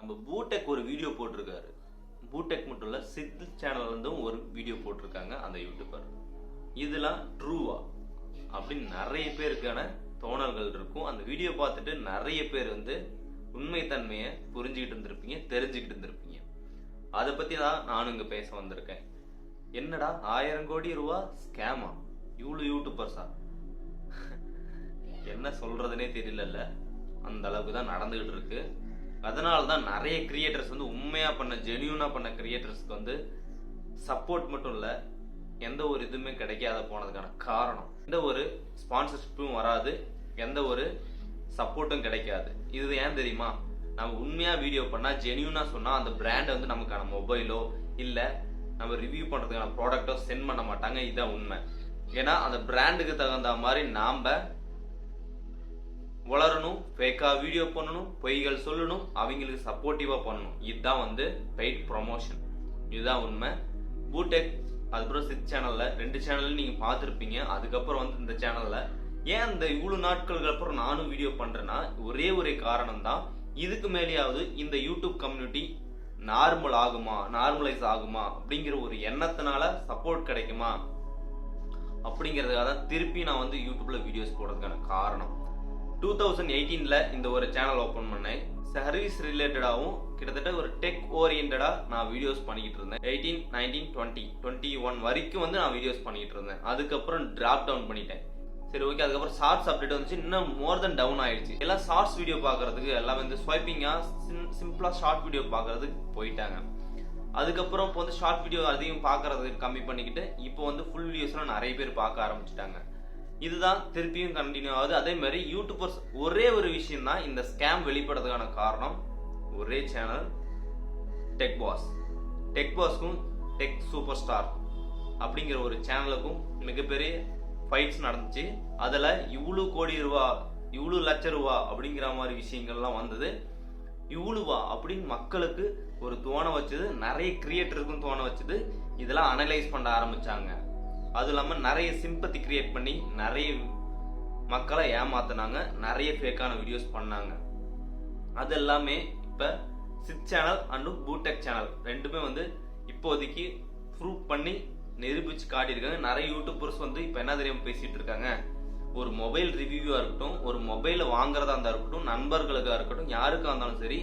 நம்ம பூடெக் ஒரு வீடியோ போட்டிருக்காரு. பூடெக் மட்டும் இல்லை சித் சேனல்ல இருந்தும் ஒரு வீடியோ போட்டிருக்காங்க அந்த யூடியூபர் இதெல்லாம் ட்ரூவா அப்படின்னு நிறைய பேருக்கான தோணல்கள் இருக்கும். அந்த வீடியோ பார்த்துட்டு நிறைய பேர் வந்து உண்மைத்தன்மையை புரிஞ்சுக்கிட்டு இருந்திருப்பீங்க தெரிஞ்சுக்கிட்டு இருந்திருப்பீங்க. அதை பற்றி தான் நானும் இங்கே பேச வந்திருக்கேன். என்னடா ஆயிரம் கோடி ரூபா ஸ்கேமா இவ்வளோ யூடியூபர்ஸா என்ன சொல்றதுனே தெரியலல்ல. அந்த அளவுக்கு தான் நடந்துகிட்டு இருக்கு. அதனால தான் நிறைய கிரியேட்டர்ஸ் வந்து உண்மையாக பண்ண ஜென்யூனாக பண்ண கிரியேட்டர்ஸ்க்கு வந்து சப்போர்ட் மட்டும் இல்லை எந்த ஒரு இதுவுமே கிடைக்காத போனதுக்கான காரணம். எந்த ஒரு ஸ்பான்சர்ஷிப்பும் வராது எந்த ஒரு சப்போர்ட்டும் கிடைக்காது. இது ஏன் தெரியுமா? நம்ம உண்மையாக வீடியோ பண்ணால் ஜென்யூனாக சொன்னால் அந்த பிராண்டை வந்து நமக்கான மொபைலோ இல்லை நம்ம ரிவ்யூ பண்ணுறதுக்கான ப்ராடக்ட்டோ சென்ட் பண்ண மாட்டாங்க. இதுதான் உண்மை. ஏன்னா அந்த பிராண்டுக்கு தகுந்த மாதிரி நாம் வளரணும் ஃபேக்காக வீடியோ பண்ணணும் பொய்கள் சொல்லணும் அவங்களுக்கு சப்போர்ட்டிவாக பண்ணணும். இதுதான் வந்து பெய்ட் ப்ரொமோஷன் இதுதான் உண்மை. பூடெக் அதுக்கப்புறம் சித் சேனலில் ரெண்டு சேனல்ல நீங்கள் பார்த்துருப்பீங்க. அதுக்கப்புறம் வந்து இந்த சேனலில் ஏன் இந்த இவ்வளோ நாட்களுக்கு அப்புறம் நானும் வீடியோ பண்ணுறேன்னா ஒரே ஒரே காரணம் தான் இதுக்கு மேலேயாவது இந்த யூடியூப் கம்யூனிட்டி நார்மல் ஆகுமா நார்மலைஸ் ஆகுமா அப்படிங்கிற ஒரு எண்ணத்தினால சப்போர்ட் கிடைக்குமா அப்படிங்கிறதுக்காக தான் திருப்பி நான் வந்து யூடியூப்ல வீடியோஸ் போடுறதுக்கான காரணம். டூ தௌசண்ட் எயிட்டீனில் இந்த ஒரு சேனல் ஓப்பன் பண்ணேன். சர்வீஸ் ரிலேட்டடாகவும் கிட்டத்தட்ட ஒரு டெக் ஓரியன்டாக நான் வீடியோஸ் பண்ணிக்கிட்டு இருந்தேன். Eighteen nineteen twenty twenty one வரைக்கும் வந்து நான் வீடியோஸ் பண்ணிக்கிட்டு இருந்தேன். அதுக்கப்புறம் டிராப் டவுன் பண்ணிட்டேன். சரி ஓகே அதுக்கப்புறம் ஷார்ட்ஸ் அப்டேட் வந்துச்சு. இன்னும் மோர் தென் டவுன் ஆயிடுச்சு எல்லாம் ஷார்ட்ஸ் வீடியோ பார்க்கறதுக்கு எல்லாம் வந்து ஸ்வைப்பிங்காக சிம் சிம்பிளாக ஷார்ட் வீடியோ பார்க்கறதுக்கு போயிட்டாங்க. அதுக்கப்புறம் இப்போ வந்து ஷார்ட் வீடியோ அதிகம் பார்க்கறதுக்கு கம்மி பண்ணிக்கிட்டு இப்போ வந்து ஃபுல் வீடியோஸ்லாம் நிறைய பேர் பார்க்க ஆரம்பிச்சிட்டாங்க. இதுதான் திருப்பியும் கண்டினியூ ஆகுது. அதே மாதிரி யூடியூபர்ஸ் ஒரே ஒரு விஷயம் தான் இந்த ஸ்கேம் வெளிப்படுறதுக்கான காரணம். ஒரே சேனல் டெக் பாஸ் டெக் பாஸ்க்கும் டெக் சூப்பர் ஸ்டார் அப்படிங்கிற ஒரு சேனலுக்கும் மிகப்பெரிய ஃபைட்ஸ் நடந்துச்சு. அதில் இவ்வளோ கோடி ரூபா இவ்வளோ லட்ச ரூபா அப்படிங்கிற மாதிரி விஷயங்கள்லாம் வந்தது. இவ்வளோவா அப்படின்னு மக்களுக்கு ஒரு தோண வச்சது. நிறைய கிரியேட்டருக்கும் தோண வச்சது. இதெல்லாம் அனலைஸ் பண்ண ஆரம்பித்தாங்க அதுவும் இல்லாமல் நிறைய சிம்பத்தி கிரியேட் பண்ணி நிறைய மக்களை ஏமாத்தினாங்க நிறைய ஃபேக்கான வீடியோஸ் பண்ணாங்க. அது எல்லாமே இப்போ சித் சேனல் அண்ட் பூடெக் சேனல் ரெண்டுமே வந்து இப்போதைக்கு ப்ரூவ் பண்ணி நிரூபிச்சு காட்டியிருக்காங்க. நிறைய யூடியூபர்ஸ் வந்து இப்போ என்ன தெரியாமல் பேசிட்டு இருக்காங்க? ஒரு மொபைல் ரிவ்யூவாக இருக்கட்டும் ஒரு மொபைலை வாங்குறதா இருந்தா இருக்கட்டும் நண்பர்களுக்காக இருக்கட்டும் யாருக்காக இருந்தாலும் சரி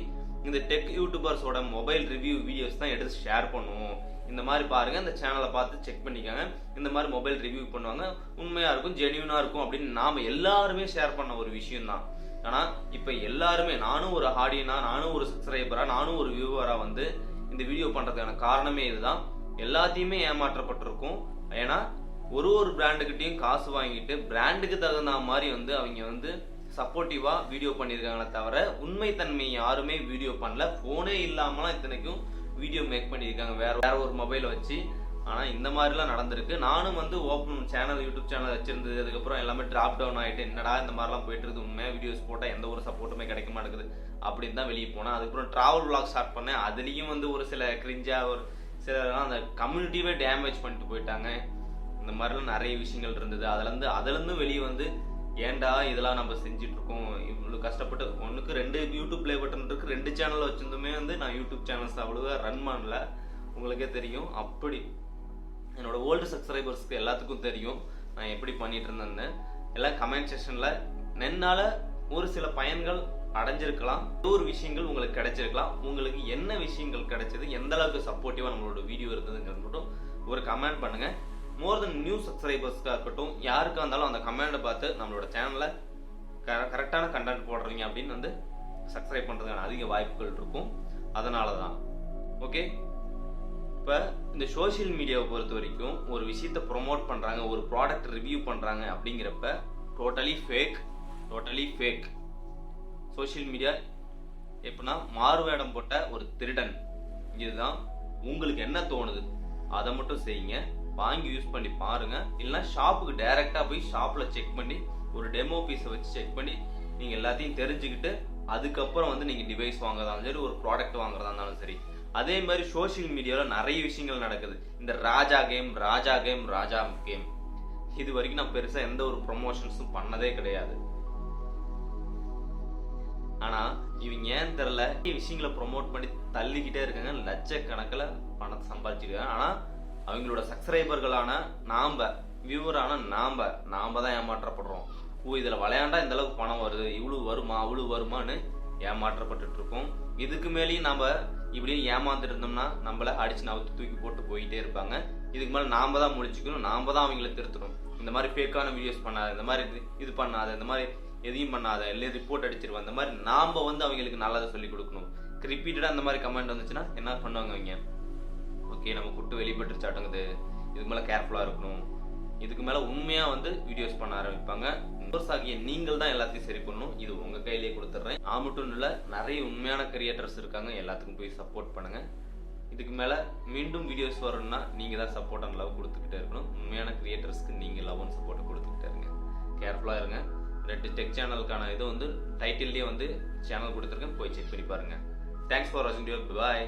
இந்த டெக் யூடியூபர்ஸோட மொபைல் ரிவ்யூ வீடியோஸ் தான் எடுத்து ஷேர் பண்ணுவோம். இந்த மாதிரி பாருங்கள் இந்த சேனலை பார்த்து செக் பண்ணிக்கோங்க. இந்த மாதிரி மொபைல் ரிவ்யூ பண்ணுவாங்க. உண்மையாக இருக்கும் ஜென்யூனாக இருக்கும் அப்படின்னு நாம் எல்லாருமே ஷேர் பண்ண ஒரு விஷயம் தான் ஆனால் இப்போ எல்லாருமே நானும் ஒரு ஆடியனாக நானும் ஒரு சப்ஸ்கிரைபராக நானும் ஒரு வியூவராக வந்து இந்த வீடியோ பண்ணுறதுக்கான காரணமே இதுதான். எல்லாத்தையுமே ஏமாற்றப்பட்டிருக்கும். ஏன்னா ஒரு ஒரு பிராண்டுகிட்டையும் காசு வாங்கிட்டு பிராண்டுக்கு தகுந்த மாதிரி வந்து அவங்க வந்து சப்போர்ட்டிவாக வீடியோ பண்ணியிருக்காங்களே தவிர உண்மைத்தன்மை யாருமே வீடியோ பண்ணல. ஃபோனே இல்லாமலாம் இத்தனைக்கும் வீடியோ மேக் பண்ணியிருக்காங்க. வேற வேற ஒரு மொபைலை வச்சு. ஆனால் இந்த மாதிரிலாம் நடந்திருக்கு. நானும் வந்து ஓப்பன் சேனல் யூடியூப் சேனல் வச்சிருந்தது அதுக்கப்புறம் எல்லாமே ட்ராப் டவுன் ஆகிட்டு என்னடா இந்த மாதிரிலாம் போயிட்டு இருக்குது உண்மையாக வீடியோஸ் போட்டால் எந்த ஒரு சப்போர்ட்டுமே கிடைக்க மாட்டேங்குது அப்படின்னு தான் வெளியே போனேன். அதுக்கப்புறம் ட்ராவல் விளாக் ஸ்டார்ட் பண்ணேன். அதுலேயும் வந்து ஒரு சில கிரிஞ்சாக ஒரு சிலர்லாம் அந்த கம்யூனிட்டியவே டேமேஜ் பண்ணிட்டு போயிட்டாங்க. இந்த மாதிரிலாம் நிறைய விஷயங்கள் இருந்தது. அதுலேருந்து அதுலேருந்து வெளியே வந்து ஏன்டா இதெல்லாம் நம்ம செஞ்சுட்டு இருக்கோம் இவ்வளவு கஷ்டப்பட்டு ஒண்ணுக்கு ரெண்டு யூடியூப் ப்ளே பட்டன் இருக்கு ரெண்டு சேனல் வச்சிருந்துமே வந்து நான் யூடியூப் சேனல்ஸ் அவ்வளவா ரன் பண்ணல. உங்களுக்கே தெரியும் அப்படி. என்னோட ஓல்டு சப்ஸ்கிரைபர்ஸ்க்கு எல்லாத்துக்கும் தெரியும் நான் எப்படி பண்ணிட்டு இருந்தேன் எல்லாம் கமெண்ட் செக்ஷன்ல நென்னால ஒரு சில பயன்கள் அடைஞ்சிருக்கலாம் ஒரு விஷயங்கள் உங்களுக்கு கிடைச்சிருக்கலாம் உங்களுக்கு என்ன விஷயங்கள் கிடைச்சது எந்த அளவுக்கு சப்போர்ட்டிவா நம்மளோட வீடியோ இருந்ததுங்கிறது மட்டும் ஒரு கமெண்ட் பண்ணுங்க. மோர் தென் நியூ சப்ஸ்கிரைபர்ஸ்க்காக இருக்கட்டும் யாருக்காக இருந்தாலும் அந்த கமெண்டை பார்த்து நம்மளோட சேனல்ல கரெக்டான கண்டென்ட் போடுறீங்க அப்படின்னு வந்து சப்ஸ்கிரைப் பண்ணுறதுக்கான அதிக வாய்ப்புகள் இருக்கும். அதனால தான் ஓகே இப்போ இந்த சோஷியல் மீடியாவை பொறுத்த வரைக்கும் ஒரு விஷயத்தை ப்ரொமோட் பண்ணுறாங்க ஒரு ப்ராடக்ட் ரிவ்யூ பண்ணுறாங்க அப்படிங்கிறப்ப totally fake totally fake social media எப்படின்னா மாறுவேடம் போட்ட ஒரு திருடன். இதுதான் உங்களுக்கு என்ன தோணுது? அதை மட்டும் செய்யுங்க. வாங்கி யூஸ் பண்ணி பாருங்க. இல்லைன்னா ஷாப்புக்கு டைரெக்டாக போய் ஷாப்பில் செக் பண்ணி ஒரு டெமோ பீஸை வச்சு செக் பண்ணி நீங்கள் எல்லாத்தையும் தெரிஞ்சுக்கிட்டு அதுக்கப்புறம் வந்து நீங்கள் டிவைஸ் வாங்குறதா இருந்தாலும் சரி ஒரு ப்ராடக்ட் வாங்குறதா இருந்தாலும் சரி. அதே மாதிரி சோஷியல் மீடியாவில் நிறைய விஷயங்கள் நடக்குது. இந்த Raja game Raja game Raja game இது வரைக்கும் நான் பெருசாக எந்த ஒரு ப்ரொமோஷன்ஸும் பண்ணதே கிடையாது. ஆனால் இவங்க ஏன் தெரியல? விஷயங்களை ப்ரோமோட் பண்ணி தள்ளிக்கிட்டே இருக்காங்க. லட்சக்கணக்கில் பணத்தை சம்பாதிச்சிருக்காங்க. ஆனால் அவங்களோட சப்ஸ்கிரைபர்களான நாம வியூவரான நாம நாம தான் ஏமாற்றப்படுறோம். ஓ இதுல விளையாண்டா இந்த அளவுக்கு பணம் வருது இவ்வளவு வருமா அவ்வளவு வருமான்னு ஏமாற்றப்பட்டுட்டு இருக்கோம் இதுக்கு மேலேயும் நாம இப்படி ஏமாந்துட்டு இருந்தோம்னா நம்மள அடிச்சு நவுத்து தூக்கி போட்டு போயிட்டே இருப்பாங்க. இதுக்கு மேல நாம தான் முடிச்சுக்கணும் நாம தான் அவங்கள திருத்தணும். இந்த மாதிரி ஃபேக்கான வீடியோஸ் பண்ணாத இந்த மாதிரி இது இது பண்ணாத இந்த மாதிரி எதையும் பண்ணாத இல்லை ரிப்போர்ட் அடிச்சிருவாங்க இந்த மாதிரி நாம வந்து அவங்களுக்கு நல்லதை சொல்லி கொடுக்கணும். ரிப்பீட்டடா அந்த மாதிரி கமெண்ட் வந்துச்சுன்னா என்ன பண்ணுவாங்க அவங்க ஓகே நம்ம குட்டு வெளிப்பட்டுருச்சாட்டுங்குது இதுக்கு மேலே கேர்ஃபுல்லா இருக்கணும். இதுக்கு மேல உண்மையா வந்து வீடியோஸ் பண்ண ஆரம்பிப்பாங்க. Members ஆகிய நீங்கள் தான் எல்லாத்தையும் சரி பண்ணணும். இது உங்கள் கையிலேயே கொடுத்துட்றேன் நான் மட்டும் இல்லை நிறைய உண்மையான கிரியேட்டர்ஸ் இருக்காங்க. எல்லாத்துக்கும் போய் சப்போர்ட் பண்ணுங்க. இதுக்கு மேலே மீண்டும் வீடியோஸ் வரணும்னா நீங்கள் தான் சப்போர்ட் அண்ட் லவ் கொடுத்துக்கிட்டே இருக்கணும். உண்மையான கிரியேட்டர்ஸ்க்கு நீங்கள் லவ் அண்ட் சப்போர்ட் கொடுத்துக்கிட்டே இருங்க. கேர்ஃபுல்லாக இருங்க. ரெண்டு டெக் சேனலுக்கான இது வந்து டைட்டில்லேயே வந்து சேனல் கொடுத்துருக்கேன். போய் செக் பண்ணி பாருங்க. தேங்க்ஸ் ஃபார் வாட்சிங் பாய்